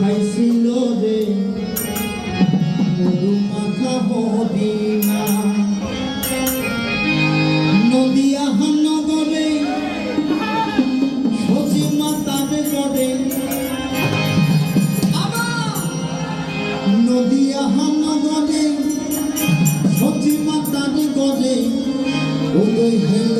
খাইছিল রে। মরু মাথা হবি না। নদিয়া হানগরে সজি মাতার গড়ে নদিয়া হানগরে সজি মাতার গড়ে ওই হেল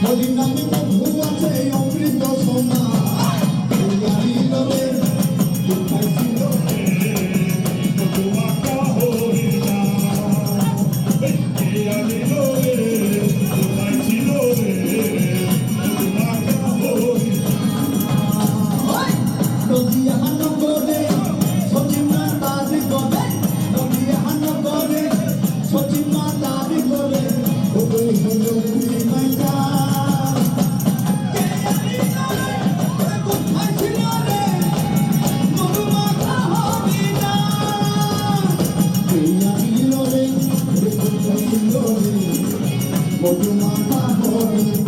我听到你的呼唤在永远的伤 Motuma pa hori